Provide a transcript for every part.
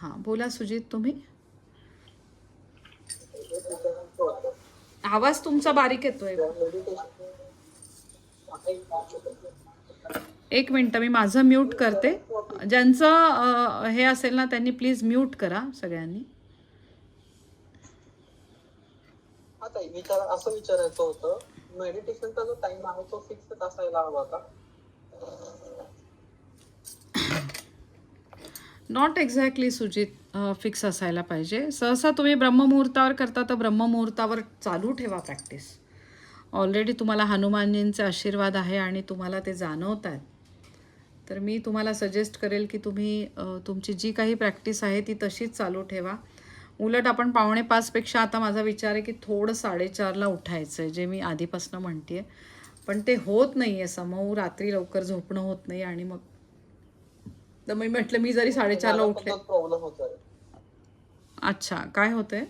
हां बोला सुजित तुम्ही. आवाज तुमचा बारीक येतोय. एक मिनटं मी माझं म्यूट करते. ज्यांचं हे असेल ना त्यांनी प्लीज म्यूट करा सगळ्यांनी. हा ताई विचार असं विचारायचं होतं. मेडिटेशनचा जो टाइम आहे तो फिक्स असायला हवा का? नॉट एक्झॅक्टली सुजित फिक्स असायला पाहिजे. सहसा तुम्ही ब्रह्ममुहूर्तावर करता तर ब्रह्ममुहूर्तावर चालू ठेवा प्रॅक्टिस ऑलरेडी तुम्हाला हनुमानजींचे आशीर्वाद आहे आणि तुम्हाला ते जाणवत आहेत. तर मी तुम्हाला सजेस्ट करेल की तुम्ही तुमची जी काही प्रॅक्टिस आहे ती तशीच चालू ठेवा. उलट आपण पावणे पाचपेक्षा आता माझा विचार आहे की थोडं साडेचारला उठायचं आहे जे मी आधीपासून म्हणते आहे पण ते होत नाही आहे समूह रात्री लवकर झोपणं होत नाही आणि मग तर मी म्हटलं मी जरी साडेचारला उठले. प्रॉब्लेम अच्छा काय होतंय?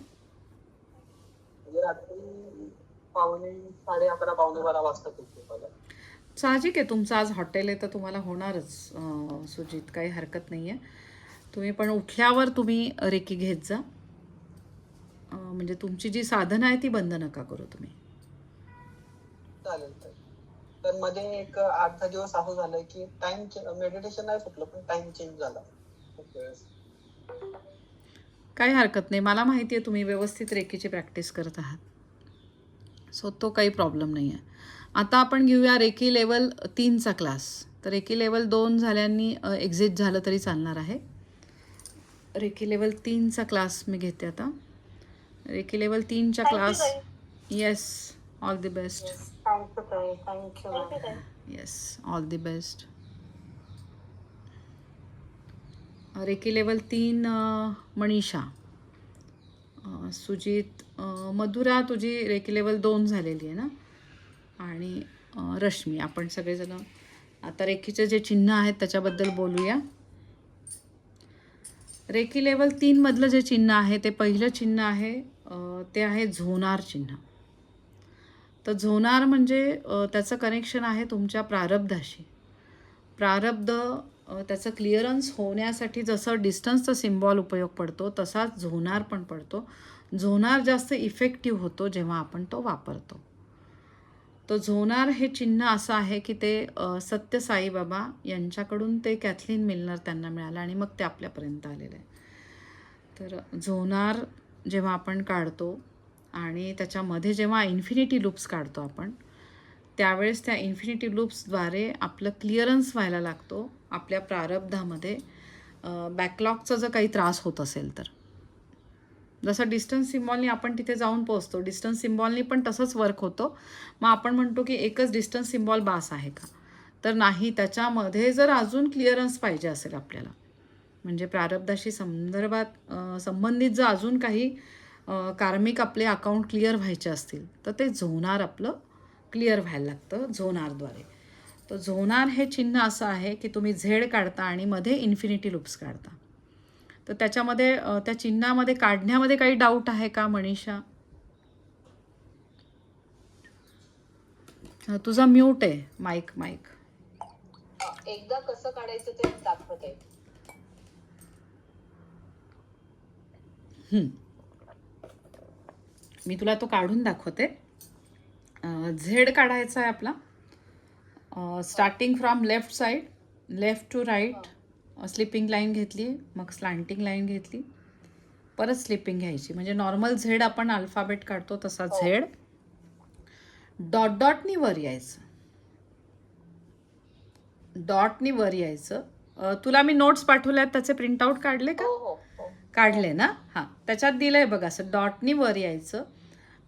म्हणजे रात्री पावणे साडे अकरा पावणे बारा वाजता साहजिक आहे तुमचं. आज हॉटेल आहे तर तुम्हाला होणारच सुजित. काही हरकत नाही आहे तुम्ही पण उठल्यावर तुम्ही रेकी घेत जा. म्हणजे तुमची जी साधनं आहे ती बंद नका करू तुम्ही. चालेल. तर मध्ये एक आठ दहा दिवस असं झालंय की टाइम मेडिटेशन नाही सुटलं पण टाइम चेंज झाला. काही हरकत नाही. मला माहिती आहे तुम्ही व्यवस्थित रेकीची प्रॅक्टिस करत आहात. सो तो काही प्रॉब्लेम नाही आहे आता आपण घेऊया रेकी लेवल तीनचा क्लास तर रेकी लेवल दोन झाल्यांनी एक्झिट झालं तरी चालणार आहे. रेकी लेवल तीनचा क्लास मी घेते आता. रेकी लेवल तीनच्या class yes all the best thank you ताई thank you yes all the best reiki level तीन मनीषा। सुजित मधुरा तुझी रेकी लेवल दोन झालेली आहे ना? आणि रश्मी आपण सगळेजण आता रेखीचे जे चिन्ह आहेत त्याच्याबद्दल बोलूया. रेकी लेवल तीनमधलं जे चिन्ह आहे ते पहिलं चिन्ह आहे ते आहे झोनार चिन्ह. तर झोनार म्हणजे त्याचं कनेक्शन आहे तुमच्या प्रारब्धाशी. प्रारब्ध त्याचं क्लिअरन्स होण्यासाठी जसं डिस्टन्सचा सिम्बॉल उपयोग पडतो तसाच झोनार पण पडतो. झोनार जास्त इफेक्टिव्ह होतो जेव्हा आपण तो वापरतो. तर झोनार हे चिन्ह असं आहे की ते सत्य साईबाबा यांच्याकडून ते कॅथलीन मिलनर त्यांना मिळालं आणि मग ते आपल्यापर्यंत आलेलं आहे. तर झोनार जेव्हा आपण काढतो आणि त्याच्यामध्ये जेव्हा इन्फिनिटी लूप्स काढतो आपण त्यावेळेस त्या इन्फिनिटी लूप्सद्वारे आपलं क्लिअरन्स व्हायला लागतो आपल्या प्रारब्धामध्ये. बॅकलॉगचा जर काही त्रास होत असेल तर. जसं डिस्टन्स सिम्बॉलनी आपण तिथे जाऊन पोहोचतो डिस्टन्स सिम्बॉलनी पण तसंच वर्क होतो. मग आपण म्हणतो की एकच डिस्टन्स सिम्बॉल बास आहे का? तर नाही त्याच्यामध्ये जर अजून क्लिअरन्स पाहिजे असेल आपल्याला म्हणजे प्रारब्धाशी संदर्भात संबंधित जर अजून काही कार्मिक आपले अकाउंट क्लिअर व्हायचे असतील तर ते झोनार आपलं क्लिअर व्हायला लागतं झोनारद्वारे. तर झोनार हे चिन्ह असं आहे की तुम्ही झेड काढता आणि मध्ये इन्फिनिटी लूप्स काढता. तर त्याच्यामध्ये त्या चिन्हामध्ये काढण्यामध्ये काही डाऊट आहे का मनीषा? तुझा म्यूट आहे माईक माईक एकदा कसं काढायचं ते दाखवते. मी तुला तो काढून दाखवते. झेड काढायचा आहे आपला. Starting from left side left to right sleeping line घेतली मग स्लांटिंग लाईन घेतली. परत स्लिपिंग घ्यायची. म्हणजे नॉर्मल झेड आपण अल्फाबेट काढतो तसा झेड. डॉट डॉटनी वर यायचं. डॉटनी वर यायचं. तुला मी नोट्स पाठवल्यात त्याचे प्रिंटआउट काढले का? हो हो हो. काढले ना? हां. त्याच्यात दिलंय बघा असं डॉटनी वर यायचं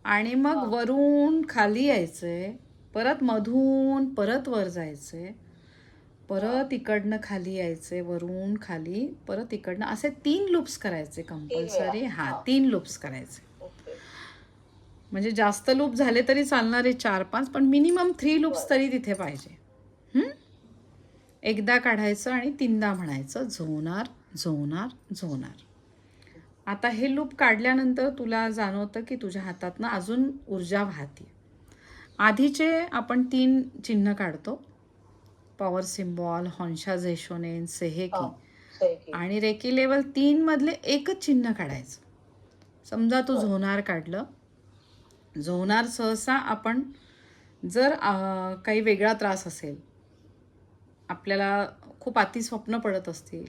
आणि मग वरून खाली यायचंय परत मधून परत वर जायचंय परत इकडनं खाली यायचंय वरून खाली परत इकडनं असे तीन लूप्स करायचे कंपल्सरी हां तीन लूप्स करायचे. म्हणजे जास्त लूप झाले तरी चालणारे चार पाच पण मिनिमम थ्री लूप्स तरी तिथे पाहिजे? एकदा काढायचं आणि तीनदा म्हणायचं झोनार झोनार झोनार आता हे लूप काढल्यानंतर तुला जाणवतं की तुझ्या हातातनं अजून ऊर्जा वाहते. आधीचे आपण तीन चिन्ह काढतो. पॉवर सिम्बॉल हॉन्शा झेशोनेन सेहेकी. आणि रेकी लेवल तीन मधले एकच चिन्ह काढायचं. समजा तू. झोनार काढलं. झोनार सहसा आपण जर काही वेगळा त्रास असेल आपल्याला खूप अतिस्वप्न पडत असतील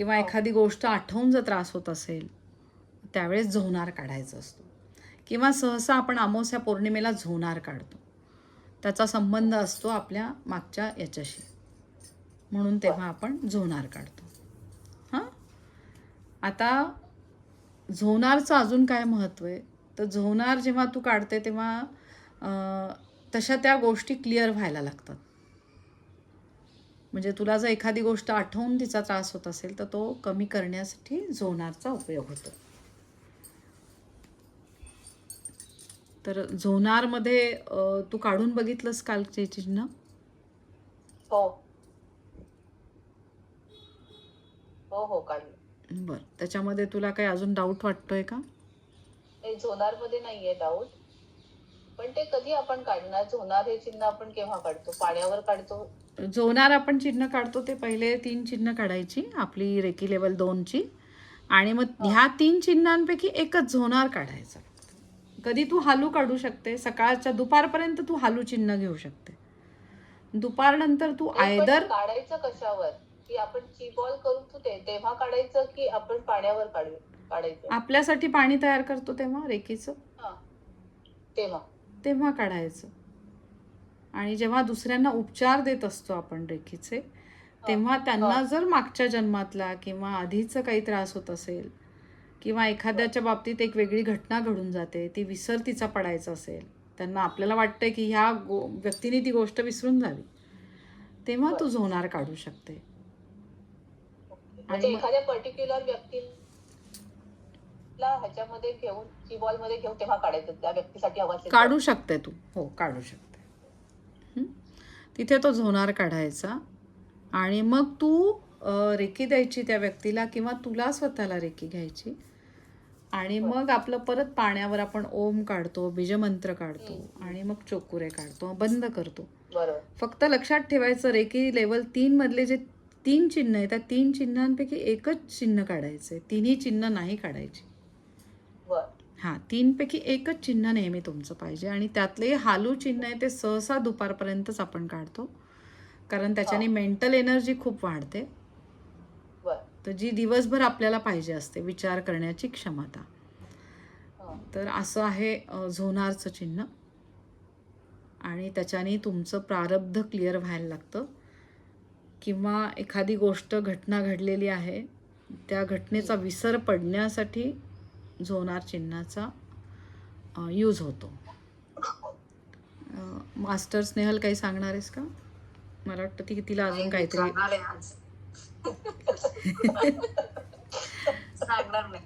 किंवा हो. एखादी गोष्ट आठवून जर त्रास होत असेल त्यावेळेस झोनार काढायचा असतो. किंवा सहसा आपण अमावस्या पौर्णिमेला झोनार काढतो. त्याचा संबंध असतो आपल्या मागच्या याच्याशी. म्हणून तेव्हा आपण झोनार काढतो. हां? आता झोनारचं अजून काय महत्त्व आहे? तर झोनार जेव्हा तू काढते तेव्हा तशा त्या गोष्टी क्लिअर व्हायला लागतात. म्हणजे तुला जर एखादी गोष्ट आठवून तिचा त्रास होत असेल तर तो कमी करण्यासाठी झोनारचा उपयोग होतो. तर झोनारमध्ये तू काढून बघितलंस कालचे चिन्ह? हो. हो हो काढलं. बरं. त्याच्यामध्ये तुला काही अजून डाऊट वाटतोय का? झोनारमध्ये नाहीये डाऊट पण ते कधी आपण काढणार? झोनार हे चिन्ह आपण केव्हा काढतो? पाण्यावर काढतो? जोनार आपण चिन्ह काढतो ते पहिले तीन चिन्ह काढायची आपली रेकी लेवल दोनची. आणि मग हा. ह्या तीन चिन्हांपैकी एकच झोनार काढायचा. कधी तू हालू काढू शकते सकाळच्या दुपारपर्यंत तू हालू चिन्ह घेऊ शकते. दुपारनंतर तू आयदर काढायचं कशावर? की आपण बॉल करून तू तेव्हा काढायचं की आपण पाण्यावर काढू काढायचं? आपल्यासाठी पाणी तयार करतो तेव्हा रेकीचं? तेव्हा. तेव्हा काढायचं. आणि जेव्हा दुसऱ्यांना उपचार देत असतो आपण रेखीचे तेव्हा त्यांना जर मागच्या जन्मातला किंवा आधीचं काही त्रास होत असेल किंवा एखाद्याच्या बाबतीत एक वेगळी घटना घडून जाते ती विसर तिचा पडायचा असेल त्यांना आपल्याला वाटतंय की ह्या गो व्यक्तीने ती गोष्ट विसरून जावी. तेव्हा तू झोनार काढू शकते. म्हणजे मग- एखाद्या पर्टिक्युलर व्यक्तीला ह्याच्यामध्ये घेऊन बॉलमध्ये घेऊन तेव्हा काढायचं त्या व्यक्तीसाठी. काढू शकते तू. हो काढू शकते. हं? तिथे तो झोनार काढायचा. आणि मग तू रेकी द्यायची त्या व्यक्तीला किंवा तुला स्वतःला रेकी घ्यायची. आणि मग आपलं परत पाण्यावर आपण ओम काढतो बीजमंत्र काढतो आणि मग चोकुरे काढतो बंद करतो. फक्त लक्षात ठेवायचं रेकी लेवल तीन मधले जे तीन चिन्ह आहेत त्या तीन चिन्हांपैकी एकच चिन्ह काढायचं आहे तिन्ही चिन्ह नाही काढायची. हां तीनपैकी एकच चिन्ह नेहमी तुमचं पाहिजे आणि त्यातले हालू चिन्ह आहे ते सहसा दुपारपर्यंतच आपण काढतो. कारण त्याच्याने मेंटल एनर्जी खूप वाढते. तर जी दिवसभर आपल्याला पाहिजे असते विचार करण्याची क्षमता. तर असं आहे झोनारचं चिन्ह. आणि त्याच्याने तुमचं प्रारब्ध क्लिअर व्हायला लागतं. किंवा एखादी गोष्ट घटना घडलेली आहे त्या घटनेचा विसर पडण्यासाठी झोनार चिन्हाचा यूज होतो. मास्टर स्नेहल काही सांगणार आहेस का? मला वाटतं ती तिला अजून काहीतरी सांगणार नाही.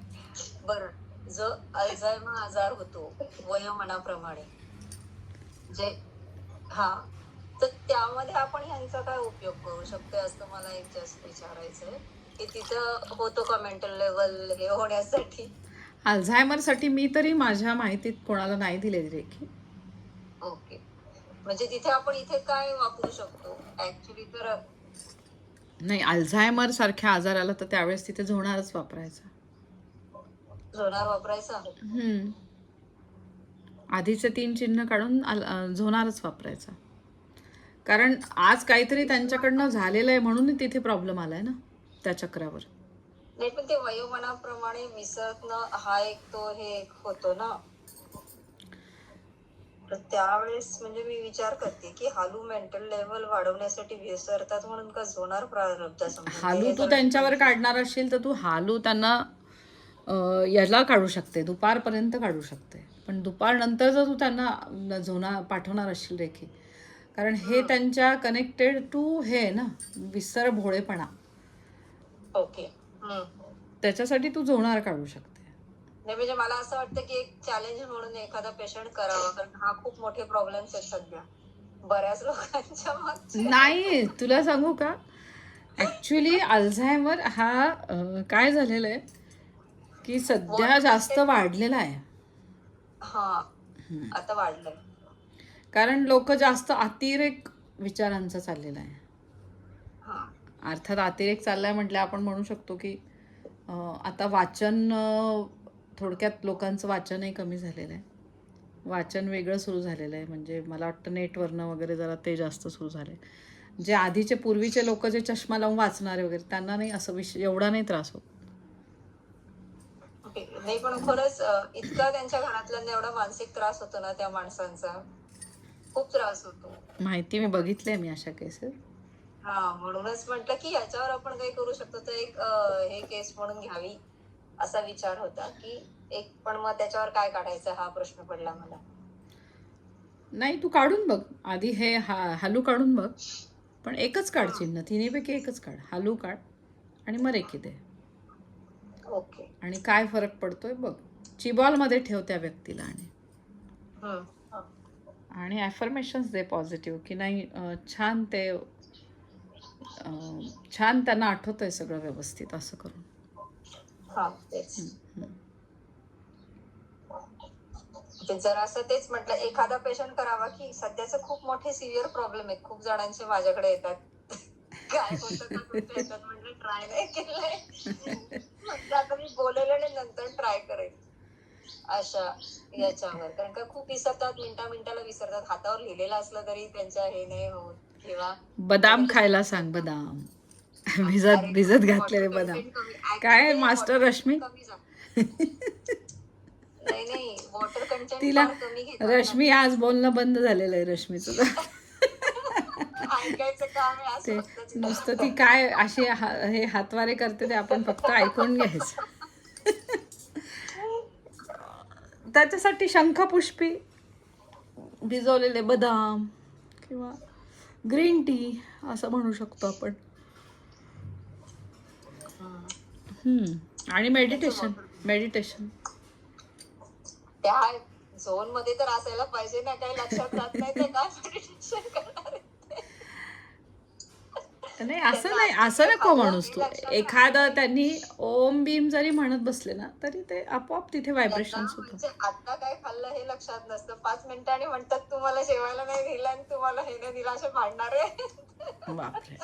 बरं जो अल्झायमर आजार होतो वयोमनाप्रमाणे. जे हा. तर त्यामध्ये आपण ह्यांचा काय उपयोग करू शकतो असं मला एक जास्त विचारायचंय. की तिथं होतो का मेंटल लेवल हे होण्यासाठी? अल्झायमरसाठी मी तरी माझ्या माहितीत कोणाला नाही दिलेली रेखी. ओके. म्हणजे तिथे आपण इथे काय वापरू शकतो? ऍक्च्युली तर नाही अल्झायमर सारख्या आजार आला तर त्यावेळेस तिथे झोणारच वापरायचा. सोनार वापरायचा? हम्म. आधीचे तीन चिन्ह काढून झोणारच वापरायचा. कारण आज काहीतरी त्यांच्याकडनं झालेलं आहे म्हणून तिथे प्रॉब्लेम आलाय ना त्या चक्रावर. नाही पण ते वयोमानाप्रमाणे विसरणं हा एक तो हे एक होतो ना. तर त्यावेळेस म्हणजे मी विचार करते की हालू मेंटल लेवल वाढवण्यासाठी विसरतात म्हणून का झोनार प्रारब्ध हालू तू त्यांच्यावर काढणार असशील तर तू हालू त्यांना अ, याला काढू शकते दुपारपर्यंत काढू शकते. पण दुपारनंतर जर तू त्यांना झोना पाठवणार असशील रेखी कारण हे त्यांच्या कनेक्टेड टू हे ना विसर भोळेपणा ओके. त्याच्यासाठी तू झोणार काढू शकते. नाही म्हणजे मला असं वाटतं की एक चॅलेंज म्हणून एखादा पेशंट करावा कारण हा खूप मोठे प्रॉब्लेम्स आहेत सध्या. बऱ्याच लोकांच्या नाही तुला सांगू का? ऍक्च्युली अल्झायमर हा काय झालेलं आहे? की सध्या जास्त वाढलेला आहे. हा आता वाढलंय. कारण लोक जास्त अतिरेक विचारांचा चाललेला आहे. अर्थात अतिरेक चाललाय म्हटलं आपण म्हणू शकतो की आता वाचन थोडक्यात लोकांचं वाचनही कमी झालेलं आहे वाचन वेगळं सुरू झालेलं आहे म्हणजे मला वाटतं नेटवरनं वगैरे जरा ते जास्त सुरू झाले जे आधीचे पूर्वीचे लोक जे चष्मा लावून वाचणारे वगैरे त्यांना नाही असं विषय एवढा नाही त्रास होत. नाही पण खरंच इतका त्यांच्या घरातल्यांना एवढा मानसिक त्रास होतो ना त्या माणसांचा. खूप त्रास होतो. माहिती मी बघितली मी अशा केसेस हा म्हणूनच म्हटलं की याच्यावर आपण काही करू शकतो. तर एक हे केस म्हणून घ्यावी असा विचार होता की एक पण मग त्याच्यावर काय काढायचं हा प्रश्न पडला मला. नाही तू काढून बघ. आधी हे हा हालू काढून बघ. पण एकच काढ चिन्ह. तिन्हीपैकी एकच काढ. हालू काढ आणि मग रेकी दे. ओके. आणि काय फरक पडतोय बघ. चिबॉलमध्ये ठेव त्या व्यक्तीला आणि. आणि ॲफर्मेशन्स दे पॉझिटिव्ह की नाही छान ते छान त्यांना आठवतंय सगळं व्यवस्थित असं करून. हा जर असं तेच म्हटलं एखादा पेशंट करावा की सध्याचे खूप मोठे सिव्हिअर प्रॉब्लेम आहेत. खूप जणांचे माझ्याकडे येतात. काय येतात म्हणजे ट्राय नाही केलंय. आता मी बोलेल आणि नंतर ट्राय करेन. अशा याच्यावर. कारण का खूप विसरतात मिनिटा मिनिटाला विसरतात. हातावर लिहिलेलं असलं तरी त्यांच्या हे नाही होत. बदाम खायला सांग बदाम. भिजत भिजत घातलेले बदाम. काय मास्टर रश्मी? तिला रश्मी आज बोलणं बंद झालेलं आहे रश्मीचं. ते असं. नुसतं ती काय अशी हा- हे हातवारे करते ते आपण फक्त ऐकून घ्यायचं. त्याच्यासाठी शंखपुष्पी भिजवलेले बदाम किंवा ग्रीन टी असं म्हणू शकतो आपण. आणि मेडिटेशन मेडिटेशन त्या झोनमध्ये तर असायला पाहिजे ना काही लक्षात जात नाही तर काय meditation करणार आहे ते? नाही असं नाही असं नको म्हणूस तू. एखादं त्यांनी ओम बीम जरी म्हणत बसले ना तरी ते आपोआप तिथे त्यांना व्हायब्रेशन्स होतात. म्हणजे आता काय खाल्लं हे लक्षात नसतं. पाच मिनिटांनी म्हणतात तुम्हाला जेवायला नाही दिलं आणि तुम्हाला हे नाही दिलं असे भांडणार आहे. बापरे.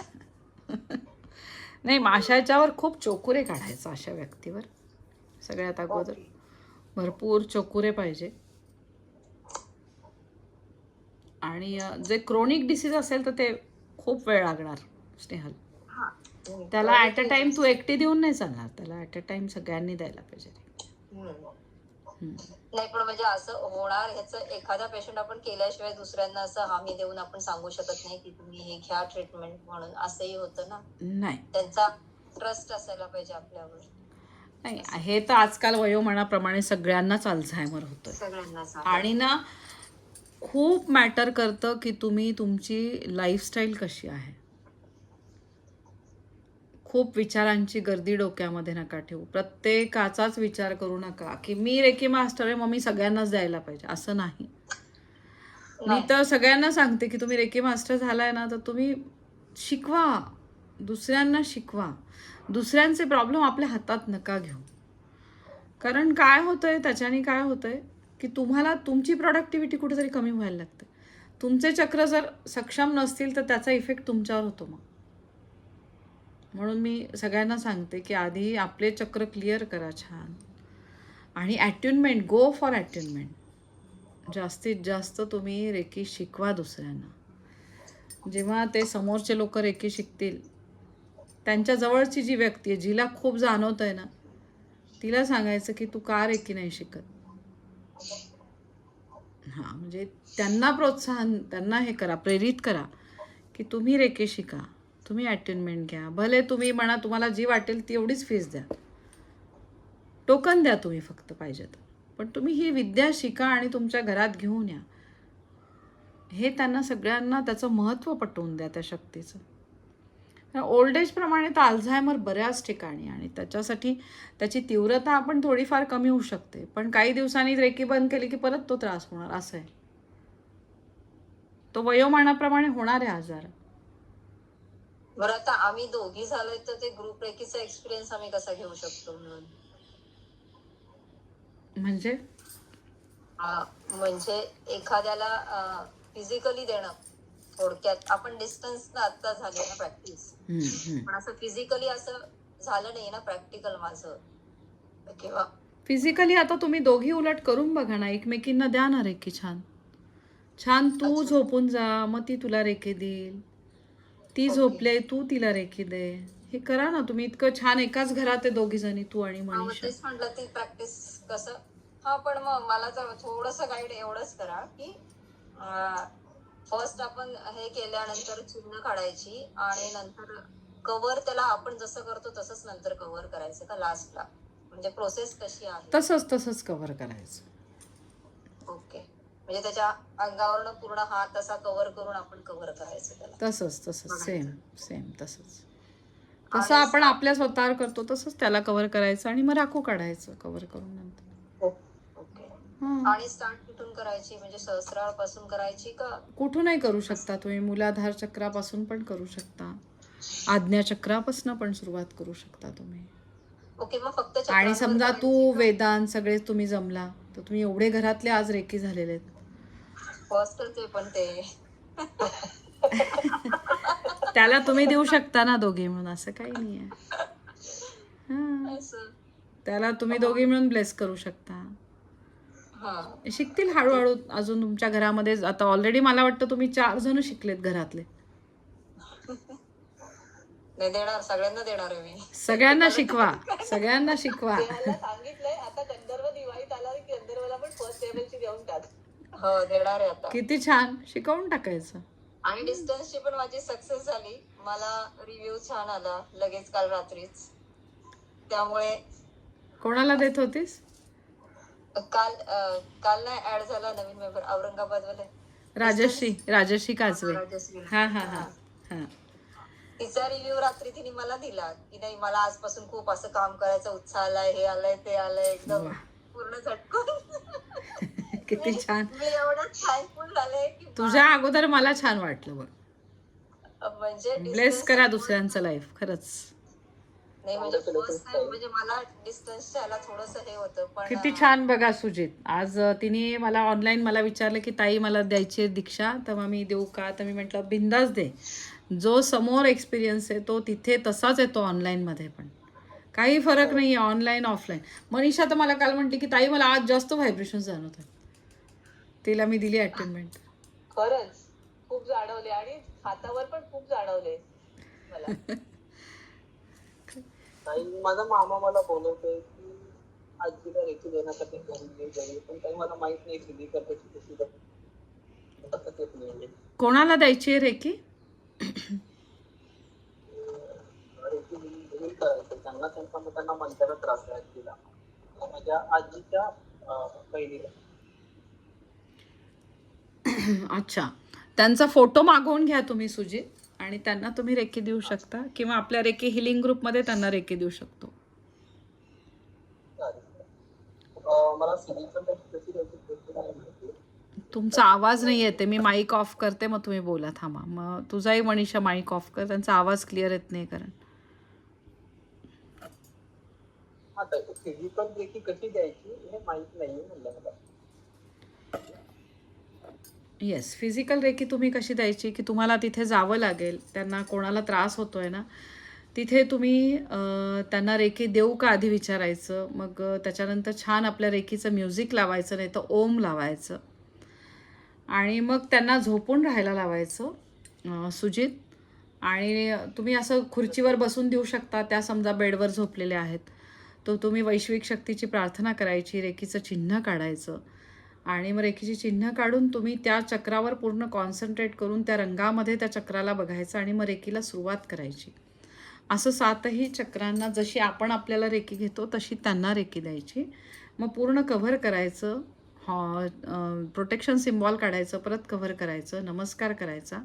नाही याच्यावर खूप चोकुरे काढायचं अशा व्यक्तीवर. सगळ्यात अगोदर भरपूर चोकुरे पाहिजे. आणि जे क्रोनिक डिसीज असेल तर ते खूप वेळ लागणार. स्नेहल. हा. त्याला ॲट अ टाइम तू एकटी देऊन नाही चालणार. त्याला ॲट अ टाइम सगळ्यांनी द्यायला पाहिजे. नाही पण म्हणजे असं होणार ह्याचं एखादा पेशंट आपण केल्याशिवाय दुसऱ्यांना असं हमी देऊन आपण सांगू शकत नाही की तुम्ही हे घ्या ट्रीटमेंट म्हणून. असंही होतं ना? नाही. त्यांचा ट्रस्ट असायला पाहिजे आपल्यावर. नाही हे तर आजकाल वयोमानाप्रमाणे सगळ्यांनाच अल्झायमर होतं सगळ्यांना आणि ना खूप मॅटर करतं की तुम्ही तुमची लाईफस्टाईल कशी आहे. खूप विचारांची गर्दी डोक्यामध्ये नका ठेवू. प्रत्येकाचाच विचार करू नका की मी रेकी मास्टर आहे मग मी सगळ्यांनाच द्यायला पाहिजे. असं नाही. मी तर सगळ्यांना सांगते की तुम्ही रेकी मास्टर झालाय ना तर तुम्ही शिकवा. दुसऱ्यांना शिकवा. दुसऱ्यांचे प्रॉब्लेम आपल्या हातात नका घेऊ. कारण काय होतंय त्याच्याने काय होतंय की तुम्हाला तुमची प्रोडक्टिव्हिटी कुठेतरी कमी व्हायला लागते. तुमचे चक्र जर सक्षम नसतील तर त्याचा इफेक्ट तुमच्यावर होतो मग. म्हणून मी सगळ्यांना सांगते की आधी आपले चक्र क्लिअर करा छान. आणि ॲट्युनमेंट गो फॉर ॲट्युनमेंट जास्तीत जास्त तुम्ही रेकी शिकवा दुसऱ्यांना. जेव्हा ते समोरचे लोक रेकी शिकतील त्यांच्या जवळची जी व्यक्ती आहे जिला खूप जाणवत आहे ना तिला सांगायचं की तू का रेकी नाही शिकत? हां म्हणजे त्यांना प्रोत्साहन त्यांना हे करा प्रेरित करा की तुम्ही रेकी शिका. तुम्ही अटेनमेंट घ्या. भले तुम्ही म्हणा तुम्हाला जी वाटेल ती एवढीच फीस द्या. टोकन द्या तुम्ही फक्त पाहिजे तर पण तुम्ही ही विद्या शिका आणि तुमच्या घरात घेऊन या. हे त्यांना सगळ्यांना त्याचं महत्त्व पटवून द्या त्या शक्तीचं. ओल्ड एजप्रमाणे तर अल्झायमर बऱ्याच ठिकाणी आणि त्याच्यासाठी त्याची तीव्रता आपण थोडीफार कमी होऊ शकते. पण काही दिवसांनी रेकी बंद केली की परत तो त्रास होणार असं आहे. तो वयोमानाप्रमाणे होणार आहे आजार. बरं आता आम्ही दोघी झालोय तर ते ग्रुप रेकीचा एक्सपिरियन्स आम्ही कसा घेऊ शकतो म्हणून? म्हणजे? म्हणजे एखाद्याला फिजिकली देणं थोडक्यात. आपण डिस्टन्स आता झाली ना प्रॅक्टिस. पण असं फिजिकली असं झालं नाही ना प्रॅक्टिकल माझं. किंवा फिजिकली आता तुम्ही दोघी उलट करून बघा ना एकमेकींना द्या ना रेकी छान. छान तू. झोपून जा मग ती तुला रेकी देईल. ती. झोपले तू तिला रेकी दे. हे करा ना तुम्ही इतकं छान एकाच घरात आहे दोघी जणी तू आणि मनीषा. तेच म्हटलं ती प्रॅक्टिस कसं? हा पण मग मला थोडस गाईड एवढंच करा की फर्स्ट आपण हे केल्यानंतर चिन्ह काढायची आणि नंतर कव्हर त्याला आपण जसं करतो तसंच नंतर कव्हर करायचं का लास्टला म्हणजे प्रोसेस कशी आहे? तसंच तसंच कव्हर करायचं. ओके म्हणजे त्याच्या अंगावरनं पूर्ण हात असा कव्हर करून आपण कव्हर करायचं त्याला. तसंच तसंच. सेम सेम तसंच. कसं आपण आपल्या स्वतःवर करतो तसंच त्याला कव्हर करायचं आणि मग राखू काढायचं कव्हर करून नंतर. ओके. हां. आणि स्टार्ट कुठून करायची? म्हणजे सहस्राळपासून करायची का? कुठूनही करू शकता तुम्ही. मूलाधार चक्रापासून पण करू शकता. आज्ञा चक्रापासून पण सुरुवात करू शकता तुम्ही. ओके मग फक्त आणि समजा तू? वेदांत सगळे तुम्ही जमला तर तुम्ही एवढे घरातले आज रेकी झालेले आहेत फर्स्टच आहे पण ते. त्याला तुम्ही देऊ शकता ना दोघे म्हणून असं काही नाही आहे. हां. असं. त्याला तुम्ही दोघे मिळून ब्लेस करू शकता. हा. शिकतील हळूहळू अजून तुमच्या घरामध्ये. आता ऑलरेडी मला वाटतं तुम्ही चार जण शिकलेत घरातले. देणार. सगळ्यांना देणार मी. सगळ्यांना शिकवा. सगळ्यांना शिकवा. सांगितलंय. आता गंधर्व दिवाळीत आला गंधर्वला पण फर्स्ट लेवलची देऊन टाक. हो देणार आहे आता. किती छान. शिकवून टाकायचं. आणि डिस्टन्सची पण माझी सक्सेस झाली. मला रिव्ह्यू छान आला लगेच काल रात्रीच. त्यामुळे कोणाला देत होतीस? काल अं, काल नाही ऍड झाला नवीन मेंबर औरंगाबाद वाले राजश्री राजश्री काजवे. राजश्री. हा हा हा. हा. तिचा रिव्ह्यू रात्री तिने मला दिला की नाही मला आजपासून खूप असं काम करायचा उत्साह आलाय हे आलंय ते आलंय एकदम वा. पूर्ण झटकून. किती छान. मी एवढं थँकफुल झाले की तुझ्या अगोदर मला छान वाटलं बघ. म्हणजे ब्लेस करा दुसऱ्यांचं लाईफ खरंच. नाही म्हणजे फर्स्ट टाइम. म्हणजे मला डिस्टन्स ह्याला थोडस हे होतं पण किती छान बघा सुजित. आज तिने मला ऑनलाईन मला विचारलं की ताई मला द्यायची आहे दीक्षा तेव्हा मी देऊ का? तर मी म्हटलं बिंदास दे. जो समोर एक्सपिरियन्स आहे तो तिथे तसाच येतो ऑनलाईनमध्ये पण. काही फरक नाही आहे ऑनलाईन ऑफलाईन मनीषा तर मला काल म्हणते की ताई मला आज जास्त व्हायब्रेशन जाणवत आहेत तिला मी दिली अटेंडमेंट खरंच. खूप जाणवले आणि हातावर पण खूप जाणवले मला. ताई माझा मामा मला बोलवतोय की आजीला रेकी देण्यासाठी घरी ये घरी पण काही मला माहीत नाही फिजिकल कशी नाही कोणाला द्यायची आहे रेकी रेकी घेऊन करायचं त्यांना त्यांचा मग त्यांना मनक्याला त्रास आहे आजीला. माझ्या आजीच्या अं, बहिणीला. अच्छा. त्यांचा फोटो मागवून घ्या तुम्ही सुजित. आणि त्यांना तुम्ही रेकी देऊ शकता किंवा आपल्या रेकी हिलिंग ग्रुपमध्ये त्यांना रेकी देऊ शकतो. तुमचा आवाज नाही येते मी माईक ऑफ करते मग तुम्ही बोला थांबा. मग तुझाही मनीषा माईक ऑफ कर. त्यांचा आवाज क्लिअर येत नाही कारण. कशी द्यायची हे माहीत नाही येस फिजिकल रेकी तुम्ही कशी द्यायची? की तुम्हाला तिथे जावं लागेल त्यांना कोणाला त्रास होतो आहे ना तिथे तुम्ही त्यांना रेकी देऊ का आधी विचारायचं? मग त्याच्यानंतर छान आपल्या रेकीचं म्युझिक लावायचं नाही तर ओम लावायचं. आणि मग त्यांना झोपून राहायला लावायचं सुजित. आणि तुम्ही असं खुर्चीवर बसून देऊ शकता त्या समजा बेडवर झोपलेल्या आहेत. तो तुम्ही वैश्विक शक्तीची प्रार्थना करायची रेकीचं चिन्ह काढायचं. आणि मग रेखीची चिन्ह काढून तुम्ही त्या चक्रावर पूर्ण कॉन्सन्ट्रेट करून त्या रंगामध्ये त्या चक्राला बघायचं आणि मग रेखीला सुरुवात करायची. असं सातही चक्रांना जशी आपण आपल्याला रेखी घेतो तशी त्यांना रेखी द्यायची. मग पूर्ण कव्हर करायचं हॉ प्रोटेक्शन सिम्बॉल काढायचं परत कव्हर करायचं नमस्कार करायचा.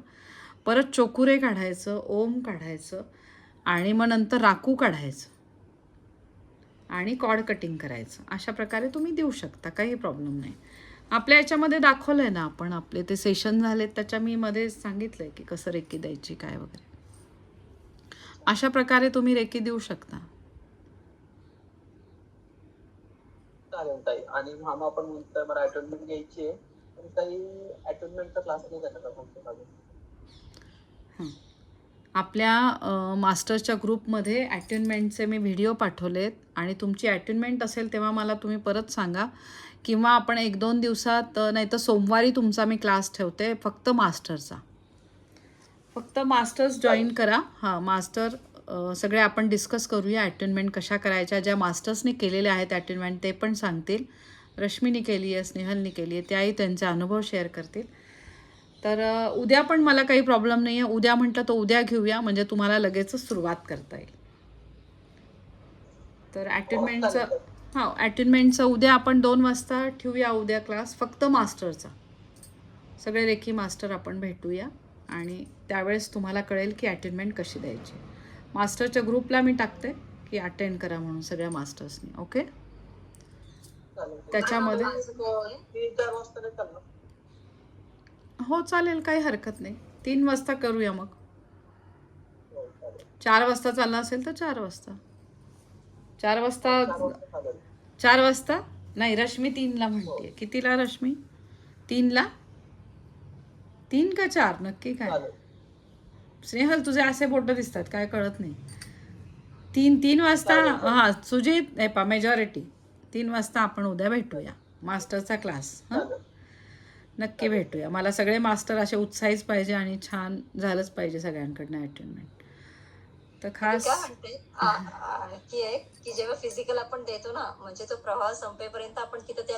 परत चोकुरे काढायचं ओम काढायचं आणि मग नंतर राकू काढायचं. आणि कॉड कटिंग करायचं. अशा प्रकारे तुम्ही देऊ शकता काही प्रॉब्लेम नाही. आपल्या याच्यामध्ये दाखवलं आहे ना आपण आपले ते सेशन झालेत त्याच्या मी मध्ये सांगितलं आहे की कसं रेकी द्यायची काय वगैरे. अशा प्रकारे तुम्ही रेकी देऊ शकता. चालेल ताई. आणि मामा पण म्हणतोय मला अटेंडमेंट घ्यायची आहे. पण काही अटेंडमेंटचा क्लास नाही झाला का तुमच्या अजून? आपल्या मास्टर्सच्या ग्रुपमध्ये ॲटेनमेंटचे मी व्हिडिओ पाठवलेत. आणि तुमची ॲटेनमेंट असेल तेव्हा मला तुम्ही परत सांगा. किंवा आपण एक दोन दिवसात नाही तर सोमवारी तुमचा मी क्लास ठेवते फक्त मास्टरचा. फक्त मास्टर्स जॉईन करा. हां मास्टर सगळे आपण डिस्कस करूया अटेनमेंट कशा करायच्या ज्या मास्टर्सनी केलेल्या आहेत अटेनमेंट ते पण सांगतील. रश्मीनी केली आहे स्नेहलनी केली आहे त्याही त्यांचे अनुभव शेअर करतील. तर उद्या पण मला काही प्रॉब्लेम नाही आहे उद्या म्हटलं तर उद्या घेऊया म्हणजे तुम्हाला लगेचच सुरुवात करता येईल. तर अटेनमेंटचं हां अटेनमेंटचं उद्या आपण दोन वाजता ठेवूया उद्या क्लास फक्त मास्टरचा सगळे रेखी मास्टर आपण भेटूया आणि त्यावेळेस तुम्हाला कळेल की अटेनमेंट कशी द्यायची. मास्टरच्या ग्रुपला मी टाकते की अटेंड करा म्हणून सगळ्या मास्टर्सनी ओके त्याच्यामध्ये हो चालेल काही हरकत नाही. तीन वाजता करूया मग. चार वाजता चालला असेल तर चार वाजता. चार वाजता चार वाजता नाही रश्मी तीनला म्हणते. कितीला रश्मी? तीनला? तीन का चार? नक्की काय? स्नेहल तुझे असे बोट दिसतात काय कळत नाही. तीन तीन वाजता हां सुजित नाही पा मेजॉरिटी तीन वाजता आपण उद्या भेटूया. मास्टरचा क्लास हां? नक्की भेटूया. मला सगळे मास्टर असे उत्साहीच पाहिजे आणि छान झालंच पाहिजे सगळ्यांकडनं अटेंडमेंट तर खास काय म्हणते की जेव्हा फिजिकल आपण देतो ना म्हणजे तो प्रवाह संपेपर्यंत आपण तिथं त्या